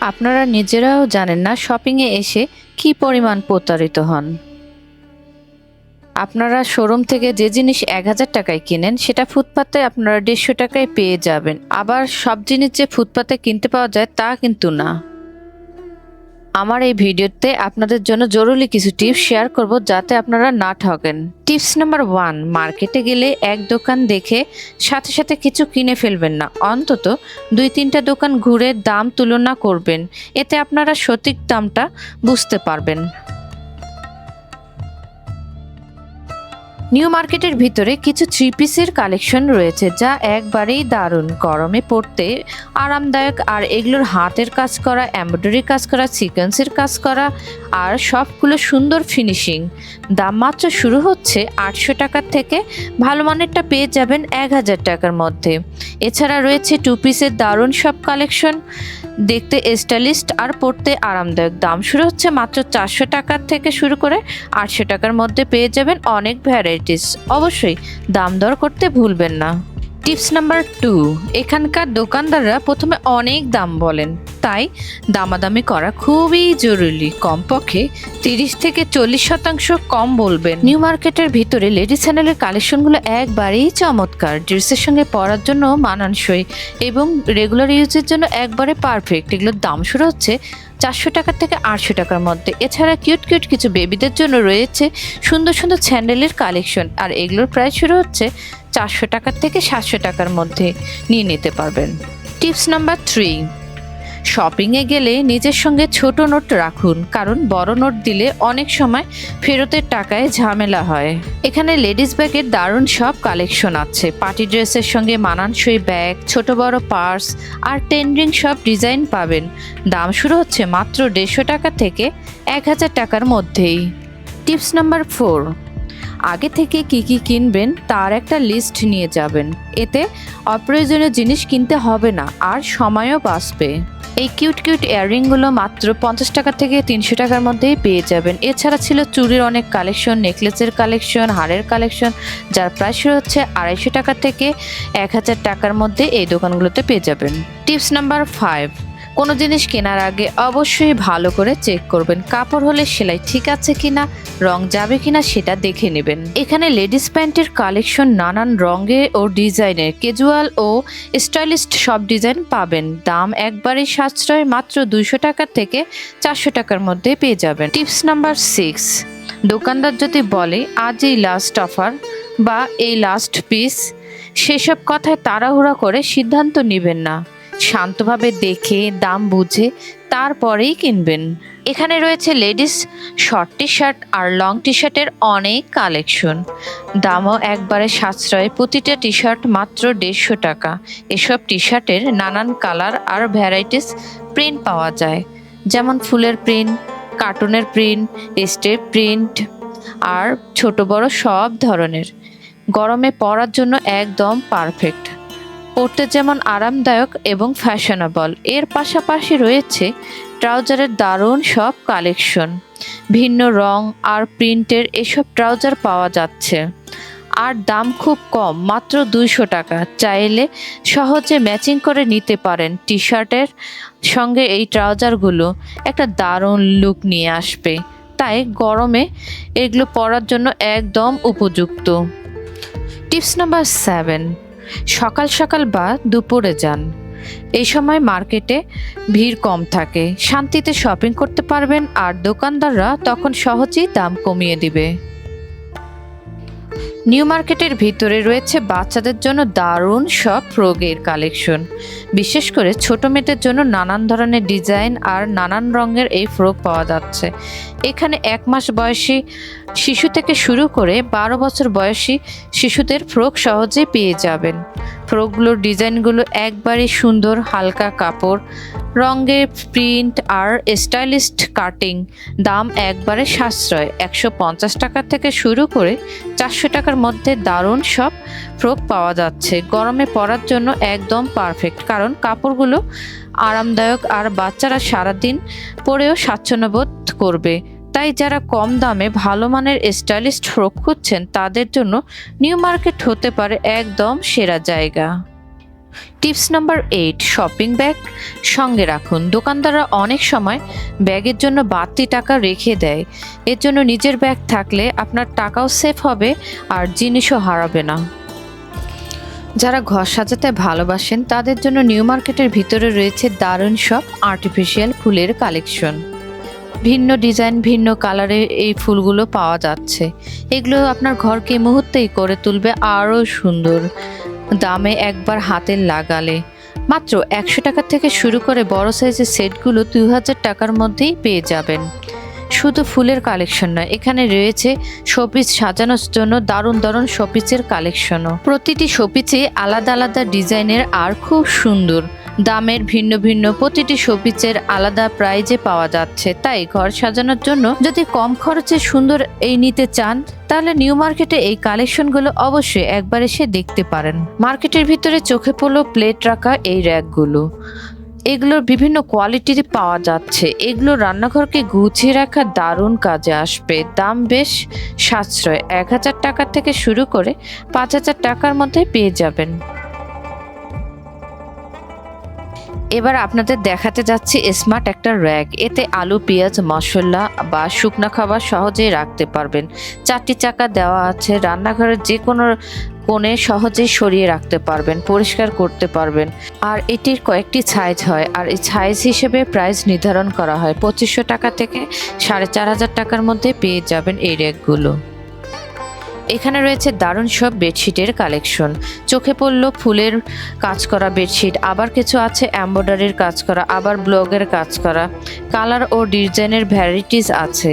আপনারা নিজেরাও জানেন না শপিংয়ে এসে কি পরিমাণ প্রতারিত হন। আপনারা শোরুম থেকে যে জিনিস এক হাজার টাকায় কিনেন, সেটা ফুটপাতে আপনারা দেড়শো টাকায় পেয়ে যাবেন। আবার সব জিনিস যে ফুটপাতে কিনতে পাওয়া যায় তা কিন্তু না। আমার এই ভিডিওতে আপনাদের জন্য জরুরি কিছু টিপস শেয়ার করব যাতে আপনারা না ঠকেন টিপস নাম্বার ওয়ান, মার্কেটে গেলে এক দোকান দেখে সাথে সাথে কিছু কিনে ফেলবেন না। অন্তত দুই তিনটা দোকান ঘুরে দাম তুলনা করবেন। এতে আপনারা সঠিক দামটা বুঝতে পারবেন। নিউ মার্কেটের ভিতরে কিছু থ্রি পিসের কালেকশন রয়েছে যা একবারেই দারুণ। গরমে পড়তে আরামদায়ক, আর এগুলোর হাতের কাজ করা এমব্রয়ডারি কাজ করা সিকোয়েন্সের কাজ করা, আর সবগুলো সুন্দর ফিনিশিং দাম মাত্র শুরু হচ্ছে আটশো টাকার থেকে, ভালো মানেরটা পেয়ে যাবেন এক হাজার টাকার মধ্যে। এছাড়া রয়েছে টু পিসের দারুণ সব কালেকশন দেখতে স্টাইলিস্ট আর পড়তে আরামদায়ক। দাম শুরু হচ্ছে মাত্র চারশো টাকার থেকে শুরু করে আটশো টাকার মধ্যে পেয়ে যাবেন অনেক ভ্যারাইটিস অবশ্যই দাম দর করতে ভুলবেন না। টিপস নাম্বার টু, এখানকার দোকানদাররা প্রথমে অনেক দাম বলেন। তাই দামাদামি করা খুবই জরুরি। কমপক্ষে তিরিশ থেকে চল্লিশ শতাংশ কম বলবেন। নিউ মার্কেটের ভিতরে লেডিস চ্যানেলের কালেকশনগুলো একবারেই চমৎকার। ড্রেসের সঙ্গে পরার জন্য মানানসই এবং রেগুলার ইউজের জন্য একবারে পারফেক্ট। এগুলোর দাম শুরু হচ্ছে চারশো টাকা থেকে আটশো টাকার মধ্যে। এছাড়া কিউট কিউট কিছু বেবিদের জন্য রয়েছে সুন্দর সুন্দর স্যান্ডেলের কালেকশন। আর এগুলোর প্রায় শুরু হচ্ছে চারশো টাকার থেকে সাতশো টাকার মধ্যে নিয়ে নিতে পারবেন। টিপস নাম্বার থ্রি শপিংয়ে গেলে নিজের সঙ্গে ছোট নোট রাখুন, কারণ বড় নোট দিলে অনেক সময় ফেরতের টাকায় ঝামেলা হয়। এখানে লেডিস ব্যাগের দারুণ সব কালেকশন আছে। পার্টি ড্রেসের সঙ্গে মানানসই ব্যাগ, ছোট বড় পার্স আর টেন্ড্রিং সব ডিজাইন পাবেন। দাম শুরু হচ্ছে মাত্র দেড়শো টাকা থেকে এক হাজার টাকার মধ্যেই। টিপস নাম্বার ফোর আগে থেকে কি কি কিনবেন তার একটা লিস্ট নিয়ে যাবেন। এতে অপ্রয়োজনীয় জিনিস কিনতে হবে না, আর সময়ও বাঁচবে। এই কিউট কিউট ইয়াররিংগুলো মাত্র পঞ্চাশ টাকা থেকে তিনশো টাকার মধ্যেই পেয়ে যাবেন। এছাড়া ছিল চুড়ির অনেক কালেকশন নেকলেসের কালেকশন হারের কালেকশন যার প্রাইস হচ্ছে আড়াইশো টাকা থেকে এক হাজার টাকার মধ্যে এই দোকানগুলোতে পেয়ে যাবেন। টিপস নাম্বার ফাইভ কোনো জিনিস কেনার আগে অবশ্যই ভালো করে চেক করবেন, কাপড় হলে সেলাই ঠিক আছে কিনা, রং যাবে কিনা সেটা দেখে নেবেন। এখানে লেডিস প্যান্টের কালেকশন নানান রঙে ও ডিজাইনের ক্যাজুয়াল ও স্টাইলিস্ট সব ডিজাইন পাবেন। দাম একবারই সাশ্রয়, মাত্র দুইশো টাকা থেকে চারশো টাকার মধ্যে পেয়ে যাবেন। টিপস নাম্বার সিক্স, দোকানদার যদি বলে, আজ এই লাস্ট অফার বা এই লাস্ট পিস সেসব কথায় তাড়াহুড়া করে সিদ্ধান্ত নেবেন না। শান্তভাবে দেখে, দাম বুঝে তারপরেই কিনবেন। এখানে রয়েছে লেডিস শর্ট টি শার্ট আর লং টি শার্টের অনেক কালেকশন। দামও একবারে সাশ্রয়, প্রতিটা টি শার্ট মাত্র দেড়শো টাকা। এসব টি শার্টের নানান কালার আর ভ্যারাইটিস প্রিন্ট পাওয়া যায়। যেমন ফুলের প্রিন্ট, কার্টুনের প্রিন্ট, স্টেপ প্রিন্ট আর ছোট বড় সব ধরনের। গরমে পরার জন্য একদম পারফেক্ট। পরতে যেমন আরামদায়ক এবং ফ্যাশনেবল এর পাশাপাশি রয়েছে ট্রাউজারের দারুণ সব কালেকশন ভিন্ন রং আর প্রিন্টের এসব ট্রাউজার পাওয়া যাচ্ছে। আর দাম খুব কম, মাত্র দুইশো টাকা। চাইলে সহজে ম্যাচিং করে নিতে পারেন। টি শার্টের সঙ্গে এই ট্রাউজারগুলো একটা দারুণ লুক নিয়ে আসবে। তাই গরমে এগুলো পরার জন্য একদম উপযুক্ত। টিপস নাম্বার সেভেন সকাল সকাল বা দুপুরে যান। এই সময় মার্কেটে ভিড় কম থাকে। শান্তিতে শপিং করতে পারবেন আর দোকানদাররা তখন সহজেই দাম কমিয়ে দিবে। নিউ মার্কেটের ভিতরে রয়েছে বাচ্চাদের জন্য দারুণ সব রোগের কালেকশন। বিশেষ করে ছোট মেয়েদের জন্য নানান ধরনের ডিজাইন আর নানান রঙের এই ফ্রক পাওয়া যাচ্ছে। এখানে এক মাস বয়সী শিশু থেকে শুরু করে বারো বছর বয়সী শিশুদের ফ্রক সহজেই পেয়ে যাবেন। ফ্রকগুলোর ডিজাইনগুলো একবারে সুন্দর হালকা কাপড়। রঙের প্রিন্ট আর স্টাইলিস্ট কাটিং, দাম একবারে সাশ্রয়। একশো পঞ্চাশ টাকা থেকে শুরু করে চারশো টাকার মধ্যে দারুণ সব ফ্রক পাওয়া যাচ্ছে। গরমে পরার জন্য একদম পারফেক্ট, কারণ কাপড়গুলো আরামদায়ক আর বাচ্চারা সারাদিন পরেও স্বাচ্ছন্দ্য বোধ করবে। তাই যারা কম দামে ভালো মানের স্টাইলিস্ট ফ্রক খুঁজছেন, তাদের জন্য নিউ মার্কেট হতে পারে একদম সেরা জায়গা। Tips number eight, shopping bag সঙ্গে রাখুন। দোকানদাররা অনেক সময় ব্যাগের জন্য বাড়তি টাকা রেখে দেয়। এর জন্য নিজের ব্যাগ থাকলে আপনার টাকাও সেফ হবে আর জিনিসও হারাবে না। যারা ঘর সাজাতে ভালোবাসেন, তাদের জন্য নিউ মার্কেটের ভিতরে রয়েছে দারুণ সব আর্টিফিশিয়াল ফুলের কালেকশন ভিন্ন ডিজাইন, ভিন্ন কালারে এই ফুলগুলো পাওয়া যাচ্ছে। এগুলো আপনার ঘরকে মুহূর্তেই করে তুলবে আরও সুন্দর দামে একবার হাতে লাগালে। মাত্র একশো টাকা থেকে শুরু করে বড় সাইজের সেটগুলো দুই হাজার টাকার মধ্যেই পেয়ে যাবেন। শুধু ফুলের কালেকশন নয়, এখানে রয়েছে শোপিস সাজানোর জন্য দারুণ দারুণ শোপিসের কালেকশনও। প্রতিটি শোপিসে আলাদা আলাদা ডিজাইনের আর খুব সুন্দর দামের ভিন্ন ভিন্ন প্রতিটি শোপিসের আলাদা প্রাইজে পাওয়া যাচ্ছে। তাই ঘর সাজানোর জন্য যদি কম খরচে সুন্দর এই নিতে চান, তাহলে নিউ মার্কেটে এই কালেকশনগুলো অবশ্যই একবার এসে দেখতে পারেন। মার্কেটের ভিতরে চোখে পড়ল প্লেট রাখা এই র্যাকগুলো। এগুলোর বিভিন্ন কোয়ালিটির পাওয়া যাচ্ছে। এগুলো রান্নাঘরকে গুছিয়ে রাখা দারুণ কাজে আসবে। দাম বেশ সাশ্রয়। এক হাজার টাকা থেকে শুরু করে পাঁচ হাজার টাকার মধ্যে পেয়ে যাবেন। এবার আপনাদের দেখাতে যাচ্ছি স্মার্ট একটা র্যাক এতে আলু, পেঁয়াজ, মশলা বা শুকনো খাবার সহজেই রাখতে পারবেন। চারটি চাকা দেওয়া আছে। রান্নাঘরের যে কোনো কোণে সহজেই সরিয়ে রাখতে পারবেন, পরিষ্কার করতে পারবেন। আর এটির কয়েকটি সাইজ হয়। আর এই সাইজ হিসেবে প্রাইস নির্ধারণ করা হয়। পঁচিশশো টাকা থেকে সাড়ে চার হাজার টাকার মধ্যে পেয়ে যাবেন এই র্যাকগুলো এখানে রয়েছে দারুণ সব বেডশিটের কালেকশন। চোখে পড়ল ফুলের কাজ করা বেডশিট, আবার কিছু আছে এম্ব্রয়ডারির কাজ করা, আবার ব্লগের কাজ করা। কালার ও ডিজাইনের ভ্যারাইটিস আছে,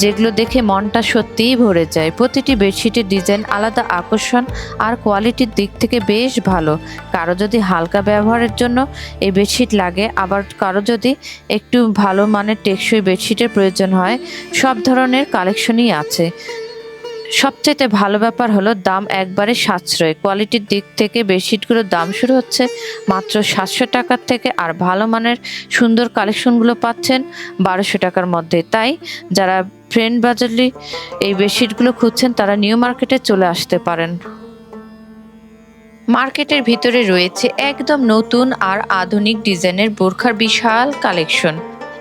যেগুলো দেখে মনটা সত্যিই ভরে যায়। প্রতিটি বেডশিটের ডিজাইন আলাদা আকর্ষণ আর কোয়ালিটির দিক থেকে বেশ ভালো। কারও যদি হালকা ব্যবহারের জন্য এই বেডশিট লাগে, আবার কারও যদি একটু ভালো মানের টেকসই বেডশিটের প্রয়োজন হয়, সব ধরনের কালেকশনই আছে। সবচাইতে ভালো ব্যাপার হলো দাম একবারে সাশ্রয়। কোয়ালিটির দিক থেকে বেডশিটগুলোর দাম শুরু হচ্ছে মাত্র সাতশো টাকার থেকে আর ভালো মানের সুন্দর কালেকশনগুলো পাচ্ছেন বারোশো টাকার মধ্যে। তাই যারা ফ্রেন্ড বাজারলি এই বেডশিটগুলো খুঁজছেন, তারা নিউ মার্কেটে চলে আসতে পারেন। মার্কেটের ভিতরে রয়েছে একদম নতুন আর আধুনিক ডিজাইনের বোরখার বিশাল কালেকশন।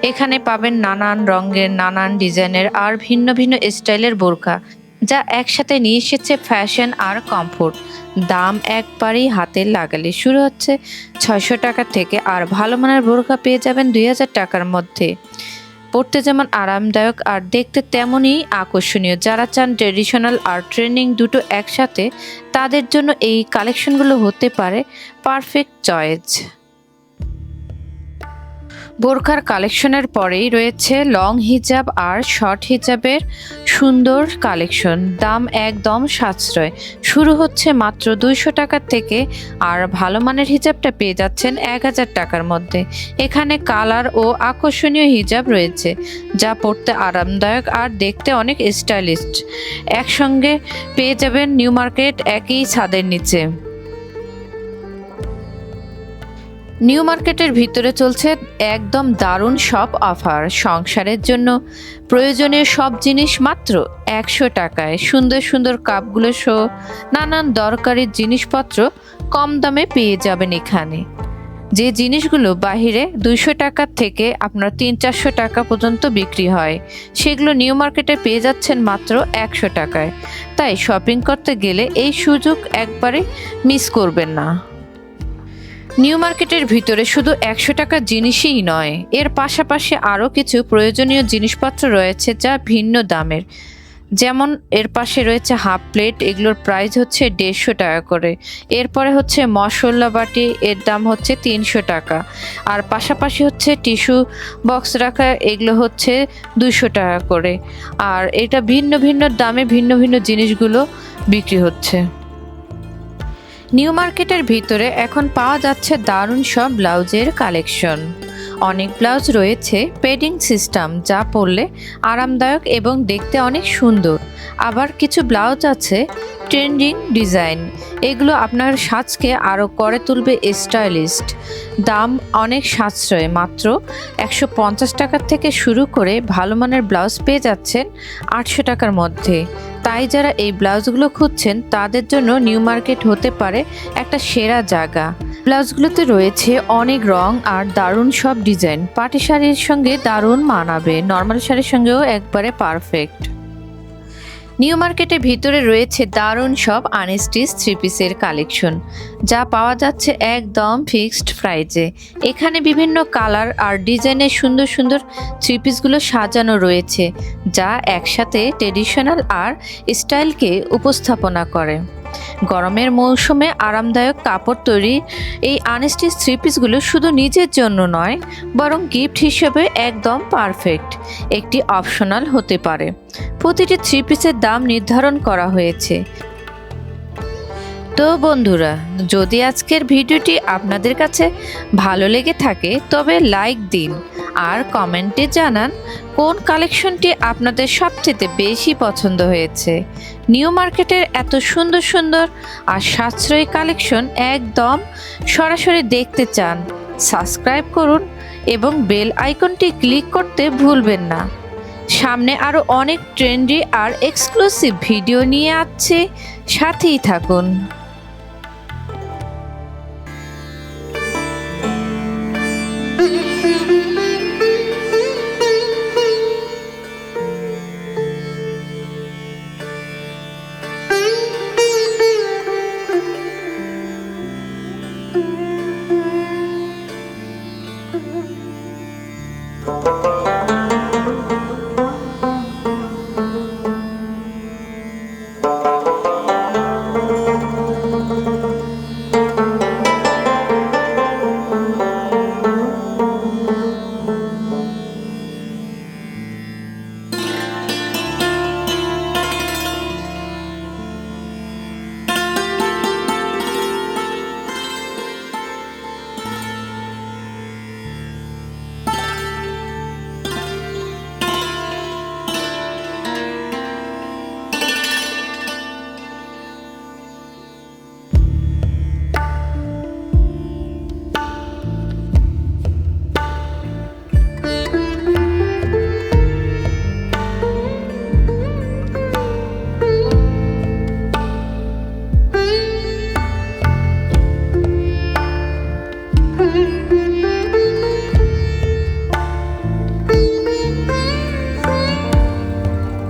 এখানে পাবেন নানান রঙের, নানান ডিজাইনের আর ভিন্ন ভিন্ন স্টাইলের বোরখা। যা একসাথে নিয়ে এসেছে ফ্যাশন আর কমফোর্ট। দাম একবারেই হাতে লাগালে শুরু হচ্ছে ছয়শো টাকা থেকে আর ভালো মানের বোরখা পেয়ে যাবেন দুই হাজার টাকার মধ্যে। পড়তে যেমন আরামদায়ক আর দেখতে তেমনই আকর্ষণীয়। যারা চান ট্রেডিশনাল আর ট্রেনিং দুটো একসাথে, তাদের জন্য এই কালেকশনগুলো হতে পারে পারফেক্ট চয়েস। বোরখার কালেকশনের পরেই রয়েছে লং হিজাব আর শর্ট হিজাবের সুন্দর কালেকশন। দাম একদম সাশ্রয়। শুরু হচ্ছে মাত্র দুইশো টাকার থেকে আর ভালো মানের হিজাবটা পেয়ে যাচ্ছেন এক হাজার টাকার মধ্যে। এখানে কালার ও আকর্ষণীয় হিজাব রয়েছে, যা পড়তে আরামদায়ক আর দেখতে অনেক স্টাইলিস্ট। একসঙ্গে পেয়ে যাবেন নিউ মার্কেট একই ছাদের নিচে। নিউ মার্কেটের ভিতরে চলছে একদম দারুণ সব অফার সংসারের জন্য প্রয়োজনীয় সব জিনিস মাত্র একশো টাকায়। সুন্দর সুন্দর কাপগুলো সহ নানান দরকারি জিনিসপত্র কম দামে পেয়ে যাবেন এখানে। যে জিনিসগুলো বাহিরে দুইশো টাকার থেকে আপনার তিন চারশো টাকা পর্যন্ত বিক্রি হয়, সেগুলো নিউ মার্কেটে পেয়ে যাচ্ছেন মাত্র একশো টাকায়। তাই শপিং করতে গেলে এই সুযোগ একবারে মিস করবেন না। নিউ মার্কেটের ভিতরে শুধু একশো টাকার জিনিসই নয়, এর পাশাপাশি আরও কিছু প্রয়োজনীয় জিনিসপত্র রয়েছে যা ভিন্ন দামের। যেমন এর পাশে রয়েছে হাফ প্লেট, এগুলোর প্রাইস হচ্ছে দেড়শো টাকা করে। এরপরে হচ্ছে মশলা বাটি, এর দাম হচ্ছে তিনশো টাকা। আর পাশাপাশি হচ্ছে টিস্যু বক্স রাখা, এগুলো হচ্ছে দুশো টাকা করে। আর এটা ভিন্ন ভিন্ন দামে ভিন্ন ভিন্ন জিনিসগুলো বিক্রি হচ্ছে। নিউ মার্কেটের ভিতরে এখন পাওয়া যাচ্ছে দারুণ সব ব্লাউজের কালেকশন। অনেক ব্লাউজ রয়েছে পেডিং সিস্টেম, যা পরলে আরামদায়ক এবং দেখতে অনেক সুন্দর। আবার কিছু ব্লাউজ আছে, ট্রেন্ডিং ডিজাইন। এগুলো আপনার সাজকে আরও করে তুলবে স্টাইলিস্ট। দাম অনেক সাশ্রয়, মাত্র একশো পঞ্চাশ টাকার থেকে শুরু করে ভালো মানের ব্লাউজ পেয়ে যাচ্ছেন আটশো টাকার মধ্যে। তাই যারা এই ব্লাউজগুলো খুঁজছেন, তাদের জন্য নিউ মার্কেট হতে পারে একটা সেরা জায়গা। ব্লাউজগুলোতে রয়েছে অনেক রং আর দারুণ সব ডিজাইন। পাটি শাড়ির সঙ্গে দারুণ মানাবে, নর্মাল শাড়ির সঙ্গেও একবারে পারফেক্ট। নিউ মার্কেটের ভিতরে রয়েছে দারুণ সব আনেস্টিস থ্রি পিসের কালেকশন, যা পাওয়া যাচ্ছে একদম ফিক্সড প্রাইজে। এখানে বিভিন্ন কালার আর ডিজাইনের সুন্দর সুন্দর থ্রি পিসগুলো সাজানো রয়েছে, যা একসাথে ট্রেডিশনাল আর স্টাইলকে উপস্থাপনা করে। গরমের মৌসুমে আরামদায়ক কাপড় তৈরি এই আনেস্টিস থ্রি পিসগুলো শুধু নিজের জন্য নয়, বরং গিফট হিসেবে একদম পারফেক্ট। একটি অপশনাল হতে পারে। প্রতিটি থ্রি পিসের দাম নির্ধারণ করা হয়েছে। তো বন্ধুরা, যদি আজকের ভিডিওটি আপনাদের কাছে ভালো লেগে থাকে, তবে লাইক দিন আর কমেন্টে জানান কোন কালেকশনটি আপনাদের সবচেয়ে বেশি পছন্দ হয়েছে। নিউ মার্কেটের এত সুন্দর সুন্দর আর সাশ্রয়ী কালেকশন একদম সরাসরি দেখতে চান। সাবস্ক্রাইব করুন এবং বেল আইকনটি ক্লিক করতে ভুলবেন না। সামনে আরও অনেক ট্রেন্ডি আর এক্সক্লুসিভ ভিডিও নিয়ে আসছে, সাথেই থাকুন।